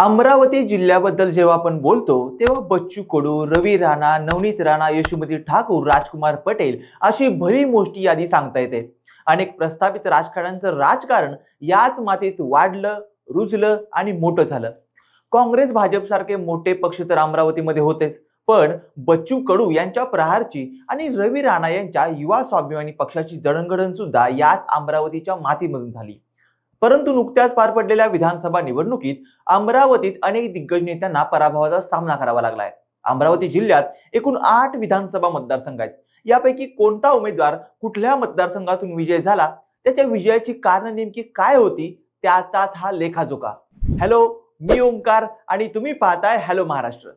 अमरावती जिल्ह्याबद्दल जेव्हा आपण बोलतो तेव्हा बच्चू कडू रवी राणा नवनीत राणा यशोमती ठाकूर राजकुमार पटेल अशी भली मोठी यादी सांगता येते. अनेक प्रस्थापित राजकारण्यांचं राजकारण याच मातीत वाढलं रुजलं आणि मोठं झालं. काँग्रेस भाजपसारखे मोठे पक्ष तर अमरावतीमध्ये होतेच पण बच्चू कडू यांच्या प्रहारची आणि रवी राणा यांच्या युवा स्वाभिमानी पक्षाची जडणघडण सुद्धा याच अमरावतीच्या मातीमधून झाली. परंतु नुकत्याच पार पडलेल्या विधानसभा निवडणुकीत अमरावतीत अनेक दिग्गज नेत्यांना पराभवाचा सामना करावा लागलाय. अमरावती जिल्ह्यात एकूण आठ विधानसभा मतदारसंघ आहेत. यापैकी कोणता उमेदवार कुठल्या मतदारसंघातून विजय झाला? त्याच्या विजयाची कारण नेमकी काय होती? त्याचाच हा लेखाजोखा. हॅलो मी ओंकार आणि तुम्ही पाहताय हॅलो महाराष्ट्र.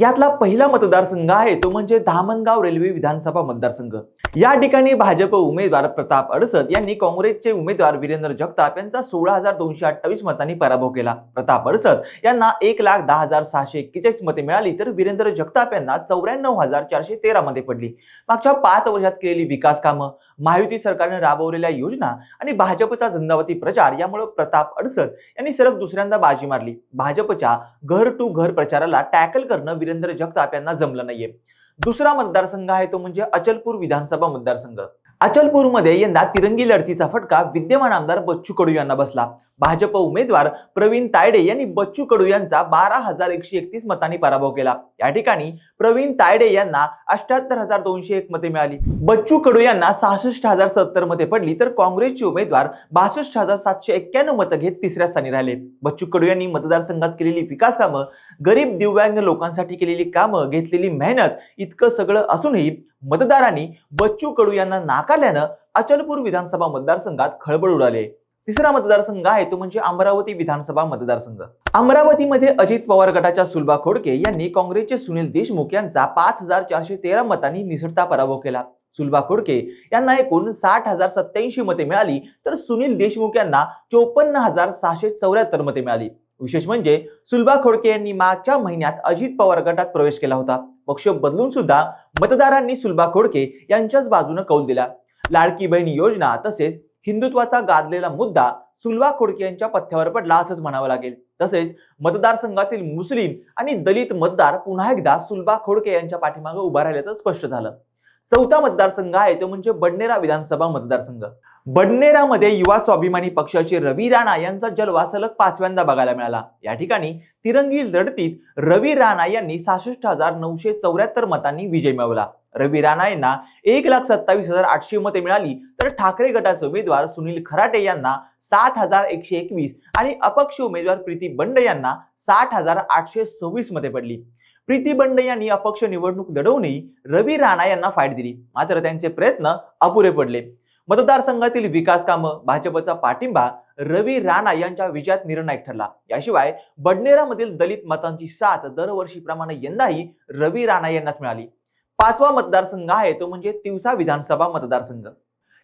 यातला पहिला मतदारसंघ आहे तो म्हणजे धामणगाव रेल्वे विधानसभा मतदारसंघ. या ठिकाणी भाजप उमेदवार प्रताप अडसद यांनी काँग्रेसचे उमेदवार वीरेंद्र जगताप यांचा सोळा हजार दोनशे अठ्ठावीस मतांनी पराभव केला. प्रताप अडसद यांना एक लाख दहा हजार सहाशे एक्केचाळीस मते मिळाली तर वीरेंद्र जगताप यांना चौऱ्याण्णव हजार चारशे तेरा मध्ये पडली. मागच्या पाच वर्षात केलेली विकास कामं महायुती सरकारने राबवलेल्या योजना आणि भाजपचा झंझावती प्रचार यामुळे प्रताप अडसत यांनी सलग दुसऱ्यांदा बाजी मारली. भाजपच्या घर टू घर प्रचाराला टॅकल करणं वीरेंद्र जगताप यांना जमलं नाहीये. दुसरा मतदारसंघ आहे तो म्हणजे अचलपूर विधानसभा मतदारसंघ. अचलपूरमध्ये यंदा तिरंगी लढतीचा फटका विद्यमान आमदार बच्चू कडू यांना बसला. भाजप उमेदवार प्रवीण तायडे यांनी बच्चू कडू यांचा बारा हजार एकशे एकतीस मतांनी पराभव केला. या ठिकाणी प्रवीण तायडे यांना अष्ट्याहत्तर हजार दोनशे एक मते मिळाली. बच्चू कडू यांना सहासष्ट हजार सत्तर मते पडली तर काँग्रेसचे उमेदवार बासष्ट हजार सातशे एक्क्याण्णव मतं घेत तिसऱ्या स्थानी राहिले. बच्चू कडू यांनी मतदारसंघात केलेली विकास कामं गरीब दिव्यांग लोकांसाठी केलेली कामं घेतलेली मेहनत इतकं सगळं असूनही मतदारांनी बच्चू कडू यांना नाक नाकारल्यानं अचलपूर विधानसभा मतदारसंघात खळबळ उडाले. तिसरा मतदारसंघ आहे तो म्हणजे अमरावती विधानसभा मतदारसंघ. अमरावतीमध्ये अजित पवार गटाच्या सुलभा खोडके यांनी काँग्रेसचे सुनील देशमुख यांचा पाच हजार चारशे तेरा मतांनी निसटता पराभव केला. सुलभा खोडके यांना एकूण साठ हजार सत्याऐंशी मते मिळाली तर सुनील देशमुख यांना चोपन्न हजार सहाशे चौऱ्याहत्तर मते मिळाली. विशेष म्हणजे सुलभा खोडके यांनी मागच्या महिन्यात अजित पवार गटात प्रवेश केला होता. पक्ष बदलून सुद्धा मतदारांनी सुलभा खोडके यांच्याच बाजूने कौल दिला. लाडकी बहीण योजना तसेच हिंदुत्वाचा गाजलेला मुद्दा सुलभा खोडके यांच्या पथ्यावर पडला असंच म्हणावं लागेल. तसेच मतदारसंघातील मुस्लिम आणि दलित मतदार पुन्हा एकदा सुलभा खोडके यांच्या पाठीमागे उभा राहिल्याचं स्पष्ट झालं. चौथा मतदारसंघ आहे तो म्हणजे बडनेरा विधानसभा मतदारसंघ. बडनेरामध्ये युवा स्वाभिमानी पक्षाचे रवी राणा यांचा जलवा सलग पाचव्यांदा बघायला मिळाला. या ठिकाणी तिरंगी लढतीत रवी राणा यांनी सहासष्ट हजार नऊशे चौऱ्याहत्तर मतांनी विजय मिळवला. रवी राणा यांना एक लाख सत्तावीस हजार आठशे मते मिळाली. तर ठाकरे गटाचे उमेदवार सुनील खराटे यांना सात हजार एकशे एकवीस आणि अपक्ष उमेदवार प्रीती बंड यांना साठ हजार आठशे सव्वीस मते पडली. प्रीती बंड यांनी अपक्ष निवडणूक लढवूनही रवी राणा यांना फाईट दिली. मात्र त्यांचे प्रयत्न अपुरे पडले. मतदारसंघातील विकास कामं भाजपचा पाठिंबा रवी राणा यांच्या विजयात निर्णायक ठरला. याशिवाय बडनेरामधील दलित मतांची साथ दरवर्षीप्रमाणे यंदाही रवी राणा यांनाच मिळाली. पाचवा मतदारसंघ आहे तो म्हणजे तिवसा विधानसभा मतदारसंघ.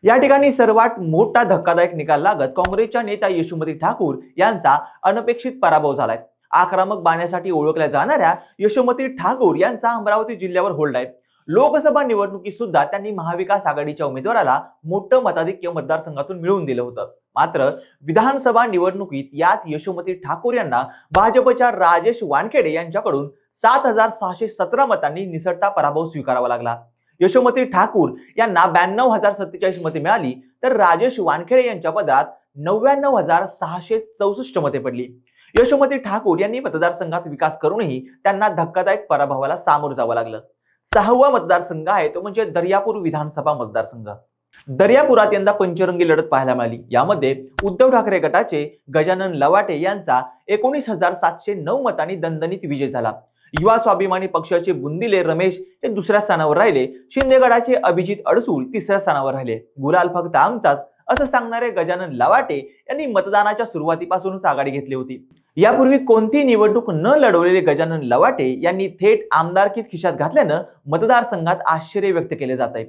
या ठिकाणी सर्वात मोठा धक्कादायक निकाल लागत काँग्रेसच्या नेत्या यशोमती ठाकूर यांचा अनपेक्षित पराभव झालाय. आक्रमक बाण्यासाठी ओळखल्या जाणाऱ्या यशोमती ठाकूर यांचा अमरावती जिल्ह्यावर होल्ड आहे. लोकसभा निवडणुकीत सुद्धा त्यांनी महाविकास आघाडीच्या उमेदवाराला मोठं मताधिक्य मतदारसंघातून मिळवून दिलं होतं. मात्र विधानसभा निवडणुकीत याच यशोमती ठाकूर यांना भाजपच्या राजेश वानखेडे यांच्याकडून सात हजार सहाशे सतरा मतांनी निसटता पराभव स्वीकारावा लागला. यशोमती ठाकूर यांना ब्याण्णव हजार सत्तेचाळीस मते मिळाली तर राजेश वानखेडे यांच्या पदात नव्याण्णव हजार सहाशे चौसष्ट मते पडली. यशोमती ठाकूर यांनी मतदारसंघात विकास करूनही त्यांना धक्कादायक पराभवाला सामोरं जावं लागलं. सहावा मतदारसंघ आहे तो म्हणजे दर्यापूर विधानसभा मतदारसंघ. दर्यापुरात यंदा पंचरंगी लढत पाहायला मिळाली. यामध्ये उद्धव ठाकरे गटाचे गजानन लवाटे यांचा एकोणीस हजार सातशे नऊ मतांनी दणदणीत विजय झाला. युवा स्वाभिमानी पक्षाचे बुंदिले रमेश हे दुसऱ्या स्थानावर राहिले. शिंदे गटाचे अभिजित अडसूळ तिसऱ्या स्थानावर राहिले. गुलाल फक्त आमचाच असं सांगणारे गजानन लवाटे यांनी मतदानाच्या सुरुवातीपासूनच आघाडी घेतली होती. यापूर्वी कोणतीही निवडणूक न लढवलेले गजानन लवाटे यांनी थेट आमदारकीत खिशात घातल्यानं मतदारसंघात आश्चर्य व्यक्त केले जात आहे.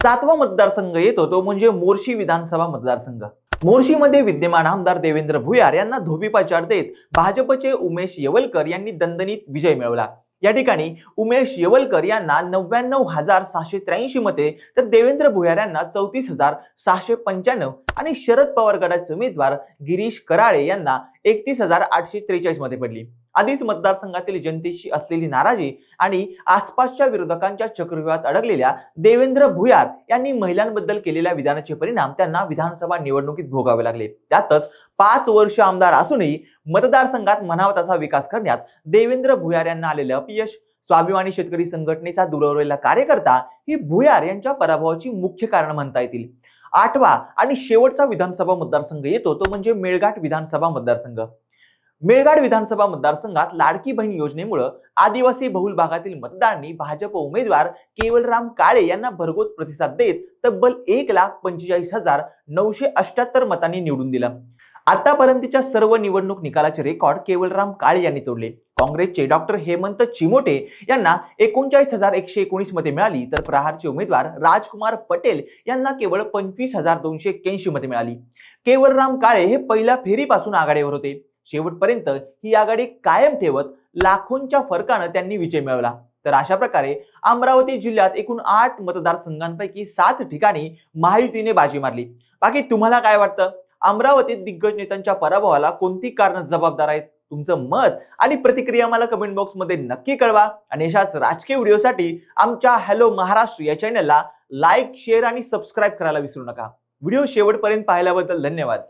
सातवा मतदारसंघ येतो तो म्हणजे मोर्शी विधानसभा मतदारसंघ. मोर्शीमध्ये विद्यमान आमदार देवेंद्र भुयार यांना धोबीपाचार देत भाजपचे उमेश येवलकर यांनी दणदणीत विजय मिळवला. या ठिकाणी उमेश येवलकर यांना नव्याण्णव हजार सहाशे त्र्याऐंशी मते तर देवेंद्र भुयार यांना चौतीस हजार सहाशे पंच्याण्णव आणि शरद पवार गटाचे उमेदवार गिरीश कराळे यांना एकतीस हजार आठशे त्रेचाळीसमध्ये पडली. आधीच मतदारसंघातील जनतेशी असलेली नाराजी आणि आसपासच्या विरोधकांच्या चक्रव्यूहात अडकलेल्या देवेंद्र भुयार यांनी महिलांबद्दल केलेल्या विधानाचे परिणाम त्यांना विधानसभा निवडणुकीत भोगावे लागले. त्यातच पाच वर्ष आमदार असूनही मतदारसंघात म्हणावा तसा विकास करण्यात देवेंद्र भुयार यांना आलेलं अपयश स्वाभिमानी शेतकरी संघटनेचा दुरावलेला कार्यकर्ता ही भुयार यांच्या पराभवाची मुख्य कारण म्हणता येतील. आठवा आणि शेवटचा विधानसभा मतदारसंघ येतो तो म्हणजे मेळघाट विधानसभा मतदारसंघ. मेळघाट विधानसभा मतदारसंघात लाडकी बहीण योजनेमुळे आदिवासी बहुल भागातील मतदारांनी भाजप उमेदवार केवलराम काळे यांना भरघोस प्रतिसाद देत तब्बल एक लाख पंचेचाळीस हजार नऊशे अठ्याहत्तर मतांनी निवडून दिलं. आतापर्यंतच्या सर्व निवडणूक निकालाचे रेकॉर्ड केवलराम काळे यांनी तोडले. काँग्रेसचे डॉक्टर हेमंत चिमोटे यांना एकोणचाळीस हजार एकशे एकोणीस मते मिळाली तर प्रहारचे उमेदवार राजकुमार पटेल यांना केवळ पंचवीस हजार दोनशे एक्क्याऐंशी मते मिळाली. केवलराम काळे हे पहिल्या फेरीपासून आघाडीवर होते. शेवटपर्यंत ही आघाडी कायम ठेवत लाखोंच्या फरकानं त्यांनी विजय मिळवला. तर अशा प्रकारे अमरावती जिल्ह्यात एकूण आठ मतदारसंघांपैकी सात ठिकाणी महायुतीने बाजी मारली. बाकी तुम्हाला काय वाटतं? अमरावतीत दिग्गज नेत्यांच्या पराभवाला कोणती कारण जबाबदार आहेत? तुमचं मत आणि प्रतिक्रिया मला कमेंट बॉक्समध्ये नक्की कळवा. आणि अशाच राजकीय व्हिडिओसाठी आमच्या हॅलो महाराष्ट्र या चॅनलला लाईक शेअर आणि सबस्क्राईब करायला विसरू नका. व्हिडिओ शेवटपर्यंत पाहिल्याबद्दल धन्यवाद.